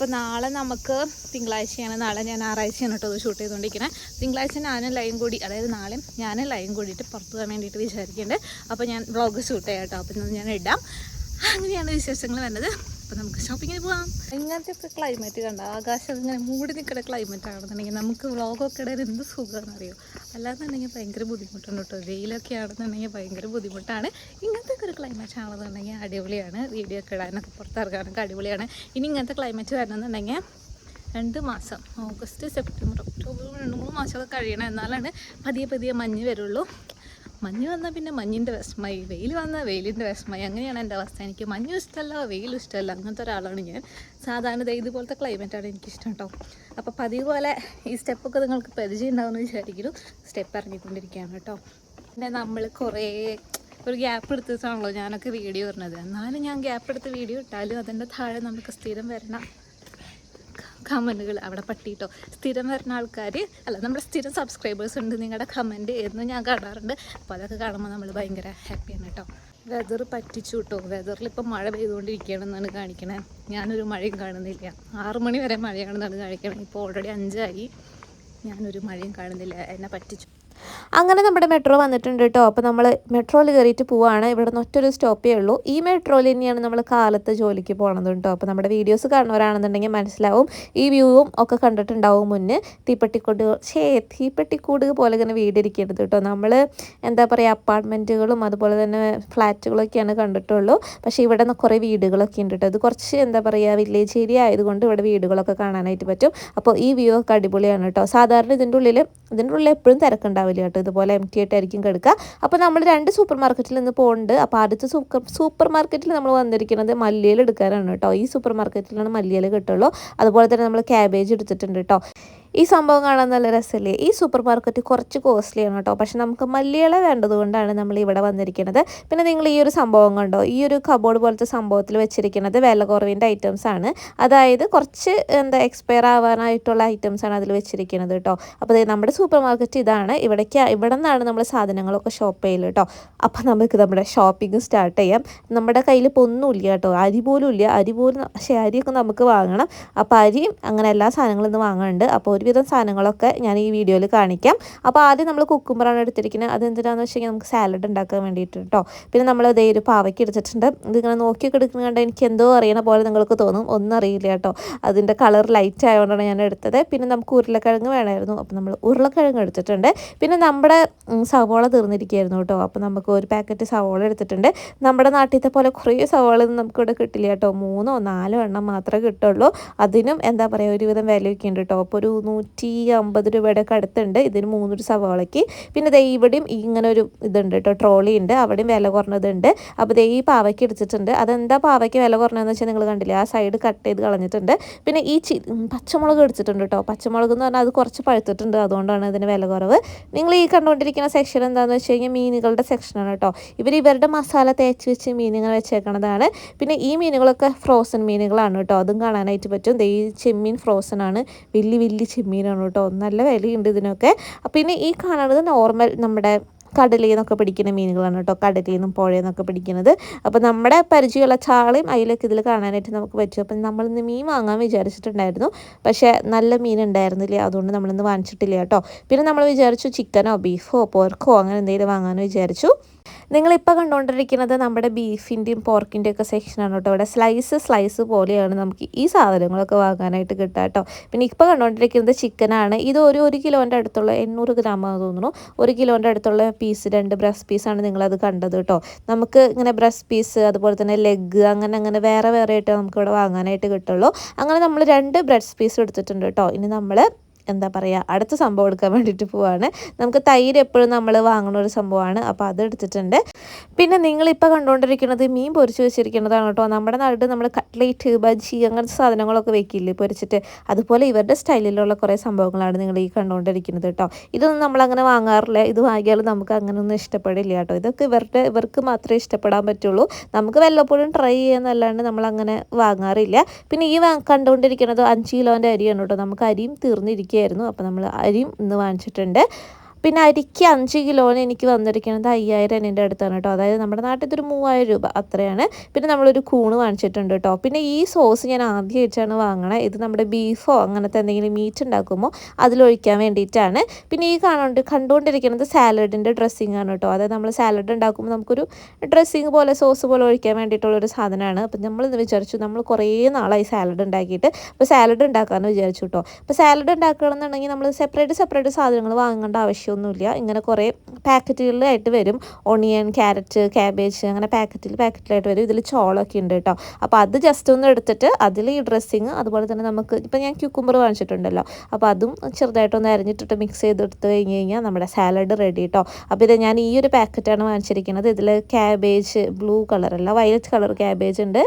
അപ്പോൾ നാളെ നമുക്ക് തിങ്കളാഴ്ചയാണ്. നാളെ ഞാൻ ഞായറാഴ്ചയാണ് കേട്ടോ ഷൂട്ട് ചെയ്തുകൊണ്ടിരിക്കുന്നത് തിങ്കളാഴ്ച ഞാനും ലൈൻ കൂടി അതായത് നാളെ ഞാനും ലൈൻ കൂടിയിട്ട് പുറത്ത് പോകാൻ വേണ്ടിയിട്ട് വിചാരിക്കുന്നുണ്ട് അപ്പോൾ ഞാൻ വ്ളോഗ് ഷൂട്ട് ചെയ്യാം കേട്ടോ. അപ്പോൾ ഞാൻ ഇടാം. അങ്ങനെയാണ് വിശേഷങ്ങൾ വരുന്നത്. അപ്പോൾ നമുക്ക് ഷോപ്പിങ്ങിന് പോകാം ഇങ്ങനത്തെ ഒക്കെ ക്ലൈമറ്റ് കണ്ട? ആകാശം ഇങ്ങനെ മൂടി നിൽക്കുന്ന ക്ലൈമറ്റ് ആണെന്നുണ്ടെങ്കിൽ നമുക്ക് വ്ളോഗൊക്കെ ഇടയിൽ എന്ത് സുഖമാണെന്ന് അറിയോ അല്ലാന്നുണ്ടെങ്കിൽ ഭയങ്കര ബുദ്ധിമുട്ടുണ്ട് കേട്ടോ. വെയിലൊക്കെ ആണെന്നുണ്ടെങ്കിൽ ഭയങ്കര ബുദ്ധിമുട്ടാണ്. ഇങ്ങനത്തെ ഒക്കെ ഒരു ക്ലൈമറ്റ് ആണെന്നുണ്ടെങ്കിൽ അടിപൊളിയാണ്. വീഡിയോ ഒക്കെ ഇടാനൊക്കെ പുറത്തിറങ്ങാനൊക്കെ അടിപൊളിയാണ്. ഇനി ഇങ്ങനത്തെ ക്ലൈമറ്റ് വരണമെന്നുണ്ടെങ്കിൽ രണ്ട് മാസം ഓഗസ്റ്റ് സെപ്റ്റംബർ ഒക്ടോബർ രണ്ട് മൂന്ന് മാസമൊക്കെ കഴിയണം. എന്നാലാണ് പതിയെ പതിയെ മഞ്ഞ് വരുള്ളൂ. മഞ്ഞ് വന്നാൽ പിന്നെ മഞ്ഞിന്റെ വിഷമായി. വെയിൽ വന്നാൽ വെയിലിന്റെ വിഷമായി. അങ്ങനെയാണ് എന്റെ അവസ്ഥ. എനിക്ക് മഞ്ഞും ഇഷ്ടമല്ല വെയിലും ഇഷ്ടമല്ല അങ്ങനത്തെ ഒരാളാണ് ഞാൻ. സാധാരണ ഇതുപോലത്തെ ക്ലൈമറ്റാണ് എനിക്കിഷ്ടം കേട്ടോ അപ്പോൾ പതിവ് പോലെ ഈ സ്റ്റെപ്പൊക്കെ നിങ്ങൾക്ക് പരിചയം ഉണ്ടാവുമെന്ന് വിചാരിക്കുന്നു. സ്റ്റെപ്പ് ഇറങ്ങിക്കൊണ്ടിരിക്കുകയാണ് കേട്ടോ പിന്നെ നമ്മൾ കുറേ ഒരു ഗ്യാപ്പ് എടുത്തിട്ടാണല്ലോ ഞാനൊക്കെ വീഡിയോ ഇടുന്നത്. എന്നാലും ഞാൻ ഗ്യാപ്പ് എടുത്ത് വീഡിയോ ഇട്ടാലും അതിന്റെ താഴെ നമുക്ക് സ്ഥിരം വരണം കമന്റുകൾ അവിടെ പട്ടിട്ടോ. സ്ഥിരം വരുന്ന ആൾക്കാർ അല്ല നമ്മുടെ സ്ഥിരം സബ്സ്ക്രൈബേഴ്സ് ഉണ്ട് നിങ്ങളുടെ കമന്റ് എന്ന് ഞാൻ കാണാറുണ്ട്. അപ്പോൾ അതൊക്കെ കാണുമ്പോൾ നമ്മൾ ഭയങ്കര ഹാപ്പിയാണ് കേട്ടോ വെതർ പറ്റിച്ചു കേട്ടോ വെതറിൽ ഇപ്പം മഴ പെയ്തുകൊണ്ടിരിക്കുകയാണെന്നാണ് കാണിക്കണേ. ഞാനൊരു മഴയും കാണുന്നില്ല. ആറ് മണി വരെ മഴയാണെന്നാണ് കാണിക്കണത് ഇപ്പോൾ ഓൾറെഡി അഞ്ചായി. ഞാനൊരു മഴയും കാണുന്നില്ല. എന്നെ പറ്റിച്ചു.
അങ്ങനെ നമ്മുടെ മെട്രോ വന്നിട്ടുണ്ട് കേട്ടോ അപ്പോൾ നമ്മൾ മെട്രോയിൽ കയറിയിട്ട് പോവാണ്. ഇവിടെ നിന്ന് ഒറ്റൊരു സ്റ്റോപ്പേ ഉള്ളൂ. ഈ മെട്രോയിൽ തന്നെയാണ് നമ്മൾ കാലത്ത് ജോലിക്ക് പോകണത് കേട്ടോ അപ്പോൾ നമ്മുടെ വീഡിയോസ് കാണുന്നവരാണെന്നുണ്ടെങ്കിൽ മനസ്സിലാവും. ഈ വ്യൂവും ഒക്കെ കണ്ടിട്ടുണ്ടാവും മുന്നേ. തീപ്പെട്ടിക്കൂട് ഷേ തീപ്പെട്ടിക്കൂട് പോലെ ഇങ്ങനെ വീടിരിക്കരുത് കേട്ടോ നമ്മൾ എന്താ പറയുക അപ്പാർട്ട്മെന്റുകളും അതുപോലെ തന്നെ ഫ്ലാറ്റുകളൊക്കെയാണ് കണ്ടിട്ടുള്ളൂ. പക്ഷേ ഇവിടെ നിന്ന് കുറേ വീടുകളൊക്കെ ഉണ്ട് കേട്ടോ ഇത് കുറച്ച് എന്താ പറയുക വില്ലേജ് ഏരിയ ആയതുകൊണ്ട് ഇവിടെ വീടുകളൊക്കെ കാണാനായിട്ട് പറ്റും. അപ്പോൾ ഈ വ്യൂ ഒക്കെ അടിപൊളിയാണ് കേട്ടോ സാധാരണ ഇതിന്റെ ഉള്ളിൽ ഇതിന്റെ ഉള്ളിൽ എപ്പോഴും തിരക്കുണ്ടാവില്ല. കേട്ടോ. ഇതുപോലെ എം ടി ആയിട്ടായിരിക്കും കിടക്കുക. അപ്പോൾ നമ്മൾ രണ്ട് സൂപ്പർ മാർക്കറ്റിൽ നിന്ന് പോകുന്നുണ്ട് അപ്പോൾ ആദ്യത്തെ സൂപ്പർ സൂപ്പർ മാർക്കറ്റിൽ നമ്മൾ വന്നിരിക്കുന്നത് മല്ലിയിൽ എടുക്കാനാണ് കേട്ടോ. ഈ സൂപ്പർ മാർക്കറ്റിലാണ് മല്ലിയിൽ കിട്ടുള്ളൂ. അതുപോലെ തന്നെ നമ്മൾ ക്യാബേജ് എടുത്തിട്ടുണ്ട് കേട്ടോ. ഈ സംഭവം കാണാൻ നല്ല രസമല്ലേ ഈ സൂപ്പർ മാർക്കറ്റ് കുറച്ച് കോസ്റ്റ്ലി ആണ് കേട്ടോ. പക്ഷെ നമുക്ക് മല്ലിയില വേണ്ടതുകൊണ്ടാണ് നമ്മൾ ഇവിടെ വന്നിരിക്കുന്നത്. പിന്നെ നിങ്ങൾ ഈ ഒരു സംഭവം കണ്ടോ? ഈ ഒരു കബോർഡ് പോലത്തെ സംഭവത്തിൽ വെച്ചിരിക്കുന്നത് വില കുറവിന്റെ ഐറ്റംസ് ആണ്. അതായത് കുറച്ച് എന്താ എക്സ്പയർ ആവാനായിട്ടുള്ള ഐറ്റംസ് ആണ് അതിൽ വെച്ചിരിക്കുന്നത് കേട്ടോ. അപ്പോൾ നമ്മുടെ സൂപ്പർ മാർക്കറ്റ് ഇതാണ്. ഇവിടേക്ക് ഇവിടെ നിന്നാണ് നമ്മൾ സാധനങ്ങളൊക്കെ ഷോപ്പ് ചെയ്യൽ കേട്ടോ. അപ്പോൾ നമുക്ക് നമ്മുടെ ഷോപ്പിംഗ് സ്റ്റാർട്ട് ചെയ്യാം. നമ്മുടെ കയ്യിൽ ഇപ്പോൾ ഒന്നുമില്ല കേട്ടോ. അരി പോലും ഇല്ല. അരി പോലും പക്ഷേ അരിയൊക്കെ നമുക്ക് വാങ്ങണം. അപ്പോൾ അരിയും അങ്ങനെ എല്ലാ സാധനങ്ങളും ഇന്ന് വാങ്ങാനുണ്ട്. അപ്പോൾ ഒരുവിധം സാധനങ്ങളൊക്കെ ഞാൻ ഈ വീഡിയോയിൽ കാണിക്കാം. അപ്പോൾ ആദ്യം നമ്മൾ കുക്കുമ്പറാണ് എടുത്തിരിക്കുന്നത്. അതെന്തിനാണെന്ന് വെച്ച് കഴിഞ്ഞാൽ നമുക്ക് സാലഡ് ഉണ്ടാക്കാൻ വേണ്ടിയിട്ട് കേട്ടോ പിന്നെ നമ്മൾ ഇതേ ഒരു പാവയ്ക്ക് എടുത്തിട്ടുണ്ട്. ഇതിങ്ങനെ നോക്കിയൊക്കെ എടുക്കുന്ന കണ്ട് എനിക്ക് എന്തോ അറിയണ പോലെ നിങ്ങൾക്ക് തോന്നും. ഒന്നും അറിയില്ല കേട്ടോ അതിന്റെ കളർ ലൈറ്റ് ആയതുകൊണ്ടാണ് ഞാൻ എടുത്തത്. പിന്നെ നമുക്ക് ഉരുളക്കിഴങ്ങ് വേണമായിരുന്നു. അപ്പോൾ നമ്മൾ ഉരുളക്കിഴങ്ങ് എടുത്തിട്ടുണ്ട്. പിന്നെ നമ്മുടെ സവോള തീർന്നിരിക്കുകയായിരുന്നു കേട്ടോ അപ്പോൾ നമുക്ക് ഒരു പാക്കറ്റ് സവോള എടുത്തിട്ടുണ്ട്. നമ്മുടെ നാട്ടിലത്തെ പോലെ കുറേ സവോള ഒന്നും നമുക്കിവിടെ കിട്ടില്ല കേട്ടോ മൂന്നോ നാലോ എണ്ണം മാത്രമേ കിട്ടുള്ളൂ. അതിനും എന്താ പറയുക ഒരുവിധം വിലയൊക്കെ ഉണ്ട് കേട്ടോ അപ്പോൾ ഒരു നൂറ്റി അമ്പത് രൂപയുടെ ഒക്കെ അടുത്തുണ്ട്. ഇതിന് മൂന്നൊരു സവാളയ്ക്ക്. പിന്നെ ദേ ഇവിടെയും ഇങ്ങനെ ഒരു ഇതുണ്ട് കേട്ടോ ട്രോളി ഉണ്ട്. അവിടെയും വില കുറഞ്ഞതുണ്ട് അപ്പോൾ ദേ ഈ പാവയ്ക്ക് എടുത്തിട്ടുണ്ട്. അതെന്താ പാവയ്ക്ക് വില കുറഞ്ഞതെന്ന് വെച്ചാൽ നിങ്ങൾ കണ്ടില്ലേ ആ സൈഡ് കട്ട് ചെയ്ത് കളഞ്ഞിട്ടുണ്ട്. പിന്നെ ഈ ചി പച്ചമുളക് എടുത്തിട്ടുണ്ട് കേട്ടോ. പച്ചമുളക് എന്ന് പറഞ്ഞാൽ അത് കുറച്ച് പഴുത്തിട്ടുണ്ട്. അതുകൊണ്ടാണ് ഇതിന് വില കുറവ്. നിങ്ങൾ ഈ കണ്ടുകൊണ്ടിരിക്കുന്ന സെക്ഷൻ എന്താണെന്ന് വെച്ച് കഴിഞ്ഞാൽ മീനുകളുടെ സെക്ഷനാണ് കേട്ടോ. ഇവർ ഇവരുടെ മസാല തേച്ച് വെച്ച് മീനുകൾ വെച്ചേക്കണതാണ്. പിന്നെ ഈ മീനുകളൊക്കെ ഫ്രോസൺ മീനുകളാണ് കേട്ടോ. അതും കാണാനായിട്ട് പറ്റും. ദേ ഈ ചെമ്മീൻ ഫ്രോസൺ ആണ്. വലിയ വലിയ ചെമ്മീനാണ് കേട്ടോ. നല്ല വിലയുണ്ട് ഇതിനൊക്കെ. പിന്നെ ഈ കാണുന്നത് നോർമൽ നമ്മുടെ കടലിൽ നിന്നൊക്കെ പിടിക്കുന്ന മീനുകളാണ് കേട്ടോ. കടലിൽ നിന്നും പുഴയിൽ നിന്നൊക്കെ പിടിക്കുന്നത്. അപ്പോൾ നമ്മുടെ പരിചയമുള്ള ചാളയും അതിലൊക്കെ ഇതിൽ കാണാനായിട്ട് നമുക്ക് പറ്റും. അപ്പം നമ്മളിന്ന് മീൻ വാങ്ങാൻ വിചാരിച്ചിട്ടുണ്ടായിരുന്നു. പക്ഷേ നല്ല മീൻ ഉണ്ടായിരുന്നില്ല അതുകൊണ്ട് നമ്മളിന്ന് വാങ്ങിച്ചിട്ടില്ല കേട്ടോ. പിന്നെ നമ്മൾ വിചാരിച്ചു ചിക്കനോ ബീഫോ പോർക്കോ അങ്ങനെ എന്തെങ്കിലും വാങ്ങാമെന്ന് വിചാരിച്ചു. നിങ്ങളിപ്പോൾ കണ്ടുകൊണ്ടിരിക്കുന്നത് നമ്മുടെ ബീഫിന്റെയും പോർക്കിന്റെയും ഒക്കെ സെക്ഷനാണ് കേട്ടോ. ഇവിടെ സ്ലൈസ് സ്ലൈസ് പോലെയാണ് നമുക്ക് ഈ സാധനങ്ങളൊക്കെ വാങ്ങാനായിട്ട് കിട്ടുക കേട്ടോ. പിന്നെ ഇപ്പോൾ കണ്ടുകൊണ്ടിരിക്കുന്നത് ചിക്കനാണ് ഇത് ഒരു ഒരു കിലോന്റെ അടുത്തുള്ള എണ്ണൂറ് ഗ്രാമാണെന്ന് തോന്നുന്നു. ഒരു കിലോന്റെ അടുത്തുള്ള പീസ് രണ്ട് ബ്രസ്റ്റ് പീസാണ് നിങ്ങളത് കണ്ടത് കേട്ടോ. നമുക്ക് ഇങ്ങനെ ബ്രസ്റ്റ് പീസ് അതുപോലെ തന്നെ ലെഗ് അങ്ങനെ അങ്ങനെ വേറെ വേറെ ആയിട്ട് നമുക്കിവിടെ വാങ്ങാനായിട്ട് കിട്ടുള്ളൂ. അങ്ങനെ നമ്മൾ രണ്ട് ബ്രസ്റ്റ് പീസ് എടുത്തിട്ടുണ്ട് കേട്ടോ. ഇനി നമ്മൾ എന്താ പറയുക അടുത്ത സംഭവം എടുക്കാൻ വേണ്ടിയിട്ട് പോവാണ്. നമുക്ക് തൈര് എപ്പോഴും നമ്മൾ വാങ്ങുന്ന ഒരു സംഭവമാണ്. അപ്പോൾ അത് എടുത്തിട്ടുണ്ട്. പിന്നെ നിങ്ങളിപ്പോൾ കണ്ടുകൊണ്ടിരിക്കുന്നത് മീൻ പൊരിച്ച് വെച്ചിരിക്കുന്നതാണ് കേട്ടോ. നമ്മുടെ നാട്ടിൽ നമ്മൾ കട്ട്ലേറ്റ് ബജി അങ്ങനത്തെ സാധനങ്ങളൊക്കെ വെക്കില്ലേ പൊരിച്ചിട്ട്? അതുപോലെ ഇവരുടെ സ്റ്റൈലിലുള്ള കുറേ സംഭവങ്ങളാണ് നിങ്ങൾ ഈ കണ്ടുകൊണ്ടിരിക്കുന്നത് കേട്ടോ. ഇതൊന്നും നമ്മളങ്ങനെ വാങ്ങാറില്ല. ഇത് വാങ്ങിയാൽ നമുക്ക് അങ്ങനെയൊന്നും ഇഷ്ടപ്പെടില്ല കേട്ടോ. ഇതൊക്കെ ഇവരുടെ ഇവർക്ക് മാത്രമേ ഇഷ്ടപ്പെടാൻ പറ്റുള്ളൂ. നമുക്ക് വല്ലപ്പോഴും ട്രൈ ചെയ്യാന്നല്ലാണ്ട് നമ്മളങ്ങനെ വാങ്ങാറില്ല. പിന്നെ ഈ കണ്ടുകൊണ്ടിരിക്കുന്നത് അഞ്ച് കിലോന്റെ അരിയാണ് കേട്ടോ. നമുക്ക് അരിയും തീർന്നിരിക്കുകയായിരുന്നു അപ്പോൾ നമ്മൾ അരിയും ഇന്ന് വാങ്ങിച്ചിട്ടുണ്ട്. പിന്നെ അരിക്ക് അഞ്ച് കിലോന് എനിക്ക് വന്നിരിക്കുന്നത് അയ്യായിരം എന്റെ അടുത്താണ് കേട്ടോ. അതായത് നമ്മുടെ നാട്ടിൽ ഇതൊരു മൂവായിരം രൂപ അത്രയാണ്. പിന്നെ നമ്മളൊരു കൂണ് വാങ്ങിച്ചിട്ടുണ്ട് കേട്ടോ. പിന്നെ ഈ സോസ് ഞാൻ ആദ്യം വെച്ചാണ് വാങ്ങണത് ഇത് നമ്മുടെ ബീഫോ അങ്ങനത്തെ എന്തെങ്കിലും മീറ്റ് ഉണ്ടാക്കുമ്പോൾ അതിലൊഴിക്കാൻ വേണ്ടിയിട്ടാണ്. പിന്നെ ഈ കാണുന്നുണ്ട് കണ്ടുകൊണ്ടിരിക്കുന്നത് സാലഡിന്റെ ഡ്രസ്സിങ് ആണ് കേട്ടോ. അതായത് നമ്മൾ സാലഡ് ഉണ്ടാക്കുമ്പോൾ നമുക്കൊരു ഡ്രസ്സിങ് പോലെ സോസ് പോലെ ഒഴിക്കാൻ വേണ്ടിയിട്ടുള്ളൊരു സാധനമാണ്. അപ്പം നമ്മളിന്ന് വിചാരിച്ചു നമ്മൾ കുറേ നാളായി സാലഡ് ഉണ്ടാക്കിയിട്ട്. അപ്പോൾ സാലഡ് ഉണ്ടാക്കാമെന്ന് വിചാരിച്ചു കേട്ടോ. അപ്പോൾ സാലഡ് ഉണ്ടാക്കണമെന്നുണ്ടെങ്കിൽ നമ്മൾ സെപ്പറേറ്റ് സെപ്പറേറ്റ് സാധനങ്ങൾ വാങ്ങേണ്ട ആവശ്യമൊന്നുമില്ല ഇങ്ങനെ കുറേ പാക്കറ്റുകളിലായിട്ട് വരും. ഒണിയൻ ക്യാരറ്റ് ക്യാബേജ് അങ്ങനെ പാക്കറ്റിൽ പാക്കറ്റിലായിട്ട് വരും. ഇതിൽ ചോളൊക്കെ ഉണ്ട് കേട്ടോ. അപ്പോൾ അത് ജസ്റ്റ് ഒന്ന് എടുത്തിട്ട് അതിൽ ഈ ഡ്രസ്സിങ് അതുപോലെ തന്നെ നമുക്ക് ഇപ്പം ഞാൻ ക്യൂക്കുമ്പർ വാങ്ങിച്ചിട്ടുണ്ടല്ലോ. അപ്പോൾ അതും ചെറുതായിട്ടൊന്ന് അരിഞ്ഞിട്ടിട്ട് മിക്സ് ചെയ്തെടുത്ത് കഴിഞ്ഞ് കഴിഞ്ഞാൽ നമ്മുടെ സാലഡ് റെഡി കേട്ടോ അപ്പോൾ ഇത് ഞാൻ ഈ ഒരു പാക്കറ്റാണ് വാങ്ങിച്ചിരിക്കുന്നത്. ഇതിൽ ക്യാബേജ് ബ്ലൂ കളറല്ല വയലറ്റ് കളർ ക്യാബേജ് ഉണ്ട്.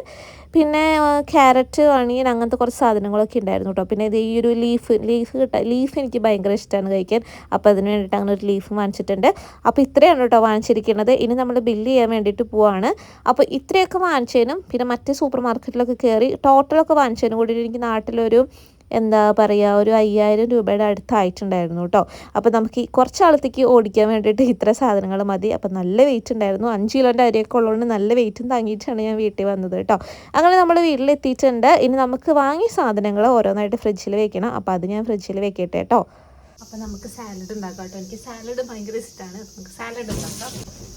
പിന്നെ ക്യാരറ്റ് അണിയൻ അങ്ങനത്തെ കുറച്ച് സാധനങ്ങളൊക്കെ ഉണ്ടായിരുന്നു കേട്ടോ. പിന്നെ ഇത് ഈ ഒരു ലീഫ് ലീഫ് കിട്ടാൻ ലീഫ് എനിക്ക് ഭയങ്കര ഇഷ്ടമാണ് കഴിക്കാൻ. അപ്പോൾ അതിന് വേണ്ടിയിട്ട് അങ്ങനെ ഒരു ലീഫ് വാങ്ങിച്ചിട്ടുണ്ട്. അപ്പോൾ ഇത്രയാണ് കേട്ടോ വാങ്ങിച്ചിരിക്കുന്നത്. ഇനി നമ്മൾ ബില്ല് ചെയ്യാൻ വേണ്ടിയിട്ട് പോവാണ്. അപ്പോൾ ഇത്രയൊക്കെ വാങ്ങിച്ചതിനും പിന്നെ മറ്റേ സൂപ്പർ മാർക്കറ്റിലൊക്കെ കയറി ടോട്ടലൊക്കെ വാങ്ങിച്ചതിനും കൂടി എനിക്ക് നാട്ടിലൊരു എന്താ പറയുക ഒരു അയ്യായിരം രൂപയുടെ അടുത്തായിട്ടുണ്ടായിരുന്നു കേട്ടോ. അപ്പോൾ നമുക്ക് ഈ കുറച്ച് ആളത്തേക്ക് ഓടിക്കാൻ വേണ്ടിയിട്ട് ഇത്ര സാധനങ്ങൾ മതി. അപ്പോൾ നല്ല വെയിറ്റ് ഉണ്ടായിരുന്നു. അഞ്ച് കിലോന്റെ അരിയൊക്കെ ഉള്ളതുകൊണ്ട് നല്ല വെയിറ്റും താങ്ങിയിട്ടാണ് ഞാൻ വീട്ടിൽ വന്നത് കേട്ടോ. അങ്ങനെ നമ്മൾ വീട്ടിലെത്തിയിട്ടുണ്ട്. ഇനി നമുക്ക് വാങ്ങിയ സാധനങ്ങൾ ഓരോന്നായിട്ട് ഫ്രിഡ്ജിൽ വെക്കണം. അപ്പോൾ അത് ഞാൻ ഫ്രിഡ്ജിൽ വെക്കട്ടെ കേട്ടോ.
അപ്പോൾ നമുക്ക് സാലഡ് ഉണ്ടാക്കാം കേട്ടോ. എനിക്ക് സാലഡ് ഭയങ്കര ഇഷ്ടമാണ് നമുക്ക് സാലഡ് ഉണ്ടാക്കാം.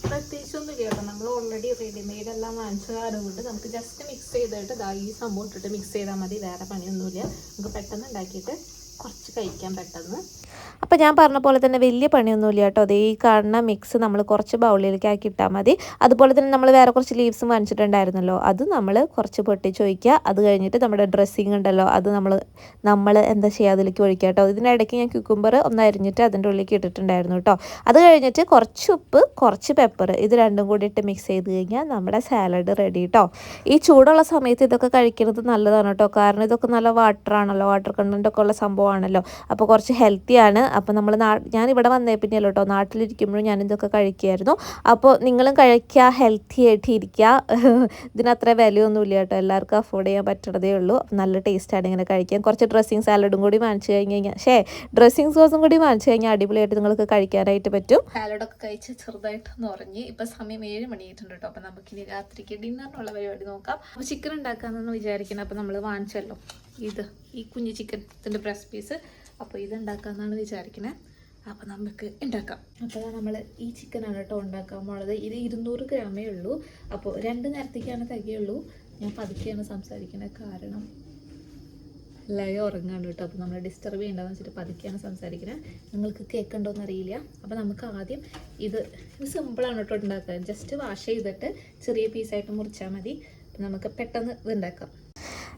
പ്രത്യേകിച്ചൊന്നും കേട്ടോ. നമ്മൾ ഓൾറെഡി റെഡിമെയ്ഡ് എല്ലാം വാങ്ങിച്ച കൊണ്ട് നമുക്ക് ജസ്റ്റ് മിക്സ് ചെയ്തിട്ട് ഇതാ ഈ സംഭവം ഇട്ടിട്ട് മിക്സ് ചെയ്താൽ മതി. വേറെ പണിയൊന്നുമില്ല. നമുക്ക് പെട്ടെന്ന് ഉണ്ടാക്കിയിട്ട് കുറച്ച് കഴിക്കാൻ പെട്ടെന്ന്.
അപ്പോൾ ഞാൻ പറഞ്ഞ പോലെ തന്നെ വലിയ പണിയൊന്നുമില്ല കേട്ടോ. അതേ ഈ കാണുന്ന മിക്സ് നമ്മൾ കുറച്ച് ബൗളിലേക്ക് ആക്കി ഇട്ടാൽ മതി. അതുപോലെ തന്നെ നമ്മൾ വേറെ കുറച്ച് ലീവ്സും വാങ്ങിച്ചിട്ടുണ്ടായിരുന്നല്ലോ. അത് നമ്മൾ കുറച്ച് പൊട്ടിച്ച് ഒഴിക്കുക അത് കഴിഞ്ഞിട്ട് നമ്മുടെ ഡ്രസ്സിങ് ഉണ്ടല്ലോ. അത് നമ്മൾ നമ്മൾ എന്താ ചെയ്യുക? അതിലേക്ക് ഒഴിക്കുക കേട്ടോ. ഇതിനിടയ്ക്ക് ഞാൻ ക്യൂക്കുംബർ ഒന്ന് അരിഞ്ഞിട്ട് അതിന്റെ ഉള്ളിലേക്ക് ഇട്ടിട്ടുണ്ടായിരുന്നു കേട്ടോ. അത് കഴിഞ്ഞിട്ട് കുറച്ച് ഉപ്പ് കുറച്ച് പെപ്പർ ഇത് രണ്ടും കൂടി ഇട്ട് മിക്സ് ചെയ്ത് കഴിഞ്ഞാൽ നമ്മുടെ സാലഡ് റെഡി കേട്ടോ ഈ ചൂടുള്ള സമയത്ത് ഇതൊക്കെ കഴിക്കുന്നത് നല്ലതാണ് കേട്ടോ. കാരണം ഇതൊക്കെ നല്ല വാട്ടറാണല്ലോ വാട്ടർ കണ്ടന്റ് ഒക്കെ ഉള്ള സംഭവമാണല്ലോ. അപ്പോൾ കുറച്ച് ഹെൽത്തിയാണ് അപ്പോൾ നമ്മൾ നാ ഞാൻ ഇവിടെ വന്നേ പിന്നെയല്ലോ കേട്ടോ നാട്ടിലിരിക്കുമ്പോഴും ഞാൻ ഇതൊക്കെ കഴിക്കുമായിരുന്നു അപ്പോൾ നിങ്ങളും കഴിക്കുക ഹെൽത്തി ആയിട്ട് ഇരിക്കുക ഇതിനത്ര വിലയൊന്നുമില്ല കേട്ടോ എല്ലാവർക്കും അഫോർഡ് ചെയ്യാൻ പറ്റണതേ ഉള്ളൂ. നല്ല ടേസ്റ്റാണ് ഇങ്ങനെ കഴിക്കാൻ. കുറച്ച് ഡ്രസ്സിങ് സാലഡും കൂടി വാങ്ങിച്ചു കഴിഞ്ഞ് കഴിഞ്ഞാൽ ഷേ ഡ്രസ്സിങ് സോസും കൂടി വാങ്ങിച്ചു കഴിഞ്ഞാൽ അടിപൊളിയായിട്ട് നിങ്ങൾക്ക് കഴിക്കാനായിട്ട് പറ്റും.
സാലഡൊക്കെ കഴിച്ച് ചെറുതായിട്ടൊന്ന് ഉറങ്ങി. ഇപ്പം സമയം ഏഴ് മണിയായിട്ടുണ്ട് കേട്ടോ അപ്പം നമുക്കിനി രാത്രിക്ക് ഡിന്നറിനുള്ള പരിപാടി നോക്കാം. അപ്പോൾ ചിക്കൻ ഉണ്ടാക്കാമെന്ന് വിചാരിക്കണം. അപ്പോൾ നമ്മൾ വാങ്ങിച്ചല്ലോ. ഇത് ഈ കുഞ്ഞു ചിക്കൻ ബ്രസ്റ്റ് പീസ് അപ്പോൾ ഇത് ഉണ്ടാക്കാമെന്നാണ് വിചാരിക്കുന്നത് അപ്പോൾ നമുക്ക് ഉണ്ടാക്കാം. അപ്പോൾ നമ്മൾ ഈ ചിക്കനാണ് കേട്ടോ ഉണ്ടാക്കാൻ പോണത്. ഇത് ഇരുന്നൂറ് ഗ്രാമേ ഉള്ളൂ. അപ്പോൾ രണ്ട് നേരത്തേക്കാണ് തികയുള്ളൂ. ഞാൻ പതുക്കെയാണ് സംസാരിക്കുന്നത് കാരണം ലയ ഉറങ്ങാണ് കേട്ടോ. അപ്പോൾ നമ്മൾ ഡിസ്റ്റർബ് ചെയ്യേണ്ടതെന്ന് വെച്ചിട്ട് പതുക്കെയാണ് സംസാരിക്കുന്നത് നിങ്ങൾക്ക് കേൾക്കണ്ടോ എന്നറിയില്ല. അപ്പോൾ നമുക്ക് ആദ്യം ഇത് ഇത് സിമ്പിളാണ് കേട്ടോ ഉണ്ടാക്കുക ജസ്റ്റ് വാഷ് ചെയ്തിട്ട് ചെറിയ പീസായിട്ട് മുറിച്ചാൽ മതി. നമുക്ക് പെട്ടെന്ന് ഇത് ഉണ്ടാക്കാം.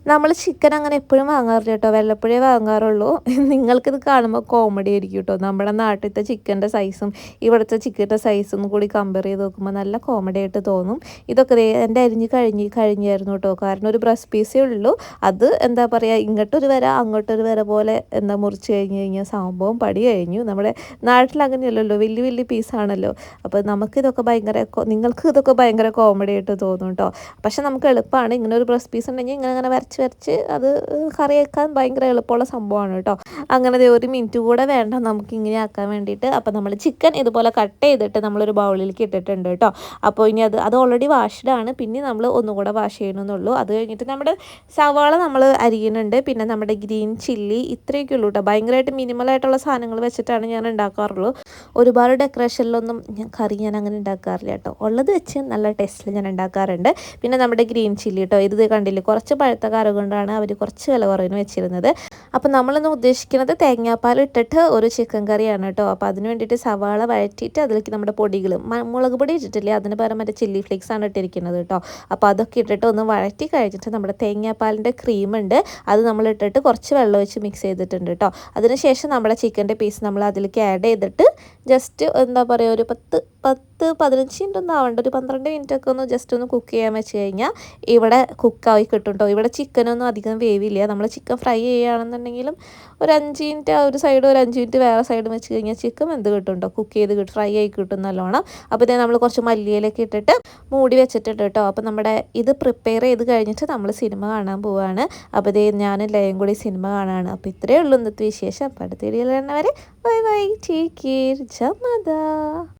നമ്മൾ ചിക്കൻ അങ്ങനെ എപ്പോഴും വാങ്ങാറില്ല കേട്ടോ വല്ലപ്പോഴേ വാങ്ങാറുള്ളൂ. നിങ്ങൾക്കിത് കാണുമ്പോൾ കോമഡി ആയിരിക്കും കേട്ടോ നമ്മുടെ നാട്ടിലത്തെ ചിക്കന്റെ സൈസും ഇവിടുത്തെ ചിക്കന്റെ സൈസും കൂടി കമ്പയർ ചെയ്ത് നോക്കുമ്പോൾ നല്ല കോമഡി ആയിട്ട് തോന്നും. ഇതൊക്കെ എന്റെ അരിഞ്ഞ് കഴിഞ്ഞ് കഴിഞ്ഞായിരുന്നു കേട്ടോ കാരണം ഒരു ബ്രസ് പീസേ ഉള്ളൂ. അത് എന്താ പറയുക ഇങ്ങോട്ടൊരു വര അങ്ങോട്ടൊരു വര പോലെ എന്താ മുറിച്ച് കഴിഞ്ഞ് കഴിഞ്ഞാൽ സംഭവം പടി കഴിഞ്ഞു. നമ്മുടെ നാട്ടിൽ അങ്ങനെയല്ലല്ലോ വലിയ വലിയ പീസാണല്ലോ അപ്പോൾ നമുക്കിതൊക്കെ ഭയങ്കര നിങ്ങൾക്ക് ഇതൊക്കെ ഭയങ്കര കോമഡി ആയിട്ട് തോന്നും കേട്ടോ പക്ഷെ നമുക്ക് എളുപ്പമാണ് ഇങ്ങനെ ഒരു ബ്രസ് പീസ് ഉണ്ടെങ്കിൽ ഇങ്ങനെ അങ്ങനെ വരച്ച് വരച്ച് അത് കറി വെക്കാൻ ഭയങ്കര എളുപ്പമുള്ള സംഭവമാണ് കേട്ടോ. അങ്ങനെ ഒരു മിനിറ്റ് കൂടെ വേണ്ട നമുക്ക് ഇങ്ങനെ ആക്കാൻ വേണ്ടിയിട്ട്. അപ്പോൾ നമ്മൾ ചിക്കൻ ഇതുപോലെ കട്ട് ചെയ്തിട്ട് നമ്മളൊരു ബൗളിലേക്ക് ഇട്ടിട്ടുണ്ട് കേട്ടോ. അപ്പോൾ ഇനി അത് അത് ഓൾറെഡി വാഷ്ഡാണ് പിന്നെ നമ്മൾ ഒന്നുകൂടെ വാഷ് ചെയ്യണമെന്നുള്ളൂ അത് കഴിഞ്ഞിട്ട് നമ്മുടെ സവാള നമ്മൾ അരിയുന്നുണ്ട്. പിന്നെ നമ്മുടെ ഗ്രീൻ ചില്ലി ഇത്രയൊക്കെ ഉള്ളൂ കേട്ടോ. ഭയങ്കരമായിട്ട് മിനിമലായിട്ടുള്ള സാധനങ്ങൾ വെച്ചിട്ടാണ് ഞാൻ ഉണ്ടാക്കാറുള്ളൂ. ഒരുപാട് ഡെക്കറേഷനിലൊന്നും ഞാൻ കറി ഞാൻ അങ്ങനെ ഉണ്ടാക്കാറില്ല കേട്ടോ. ഉള്ളത് വെച്ച് നല്ല ടേസ്റ്റിൽ ഞാൻ ഉണ്ടാക്കാറുണ്ട്. പിന്നെ നമ്മുടെ ഗ്രീൻ ചില്ലി കേട്ടോ. ഇത് കണ്ടില്ലേ? കുറച്ച് പഴുത്ത കറി കൊണ്ടാണ് അവർ കുറച്ച് വില കുറവിന് വെച്ചിരുന്നത്. അപ്പോൾ നമ്മളിന്ന് ഉദ്ദേശിക്കുന്നത് തേങ്ങാപ്പാൽ ഇട്ടിട്ട് ഒരു ചിക്കൻ കറിയാണ് കേട്ടോ. അപ്പോൾ അതിന് വേണ്ടിയിട്ട് സവാള വഴറ്റിയിട്ട് അതിലേക്ക് നമ്മുടെ പൊടികൾ മുളക് പൊടി ഇട്ടിട്ടില്ലേ? അതിന് പകരം മറ്റേ ചില്ലി ഫ്ലേക്സ് ആണ് ഇട്ടിരിക്കുന്നത് കേട്ടോ. അപ്പോൾ അതൊക്കെ ഇട്ടിട്ട് ഒന്ന് വഴറ്റി കഴിഞ്ഞിട്ട് നമ്മുടെ തേങ്ങാപ്പാലിന്റെ ക്രീം ഉണ്ട്. അത് നമ്മൾ ഇട്ടിട്ട് കുറച്ച് വെള്ളം ഒഴിച്ച് മിക്സ് ചെയ്തിട്ടുണ്ട് കേട്ടോ. അതിനുശേഷം നമ്മുടെ ചിക്കന്റെ പീസ് നമ്മൾ അതിലേക്ക് ആഡ് ചെയ്തിട്ട് ജസ്റ്റ് എന്താ പറയുക ഒരു പത്ത് പത്ത് പതിനഞ്ച് മിനിറ്റ് ഒന്നും ആവണ്ട. ഒരു പന്ത്രണ്ട് മിനിറ്റ് ഒക്കെ ഒന്ന് ജസ്റ്റ് ഒന്ന് കുക്ക് ചെയ്യാൻ വെച്ച് കഴിഞ്ഞാൽ ഇവിടെ കുക്കായി കിട്ടും കേട്ടോ ഇവിടെ ചിക്കനൊന്നും അധികം വേവില്ല. നമ്മൾ ചിക്കൻ ഫ്രൈ ചെയ്യുകയാണെന്നുണ്ടെങ്കിലും ഒരു അഞ്ച് മിനിറ്റ് ആ ഒരു സൈഡ് ഒരു അഞ്ച് മിനിറ്റ് വേറെ സൈഡ് വെച്ച് കഴിഞ്ഞാൽ ചിക്കൻ എന്ത് കിട്ടും കേട്ടോ കുക്ക് ചെയ്ത് കിട്ടും ഫ്രൈ ആയി കിട്ടും നല്ലോണം. അപ്പോൾ ഇതേ നമ്മൾ കുറച്ച് മല്ലിയിലൊക്കെ ഇട്ടിട്ട് മൂടി വെച്ചിട്ടുണ്ട് കേട്ടോ അപ്പോൾ നമ്മുടെ ഇത് പ്രിപ്പയർ ചെയ്ത് കഴിഞ്ഞിട്ട് നമ്മൾ സിനിമ കാണാൻ പോവുകയാണ് അപ്പോൾ ഇതേ ഞാൻ ലയം കൂടി സിനിമ കാണാണ്. അപ്പോൾ ഇത്രയേ ഉള്ളൂ ഇന്നത്തെ വിശേഷം. അപ്പോൾ അടുത്ത വീഡിയോയിൽ വരെ bye bye take care. Jamada